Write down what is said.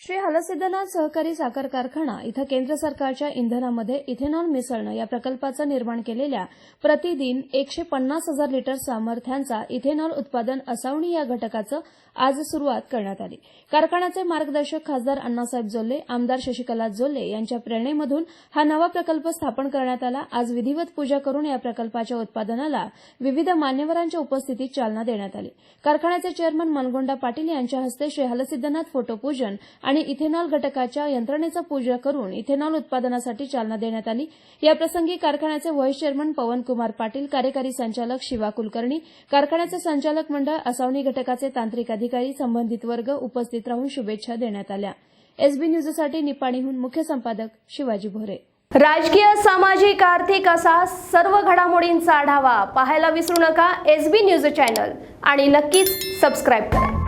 श्री हलसिद्धनाथ सहकारी साखर कारखाना इथं केंद्र सरकारच्या इंधनामध्ये इथेनॉल मिसळणं या प्रकल्पाचं निर्माण केलेल्या प्रतिदिन एकशे पन्नास हजार लिटर सामर्थ्यांचा इथेनॉल उत्पादन असावणी या घटकाचं आज सुरुवात करण्यात आली. कारखान्याचे मार्गदर्शक खासदार अण्णासाहेब जोल्ले आमदार शशिकला जोल्ले यांच्या प्रेरणेमधून हा नवा प्रकल्प स्थापन करण्यात आला. आज विधिवत पूजा करून या प्रकल्पाच्या उत्पादनाला विविध मान्यवरांच्या उपस्थितीत चालना देण्यात आली. कारखान्याचे चेअरमन मनगोंडा पाटील यांच्या हस्ते श्री हलसिद्धनाथ फोटोपूजन आणि इथेनॉल घटकाच्या यंत्रणेचं पूजा करून इथेनॉल उत्पादनासाठी चालना देण्यात आली. याप्रसंगी कारखान्याचे व्हाईस चेअरमन पवनकुमार पाटील कार्यकारी संचालक शिवा कुलकर्णी कारखान्याचे संचालक मंडळ असावणी घटकाचे तांत्रिक अधिकारी संबंधित वर्ग उपस्थित राहून शुभेच्छा देण्यात आल्या. एसबी न्यूजसाठी निपाणीहून मुख्य संपादक शिवाजी भोरे. राजकीय सामाजिक आर्थिक असा सर्व घडामोडींचा आढावा पाहायला विसरू नका एसबी न्यूज चॅनल आणि नक्कीच सबस्क्राईब करा.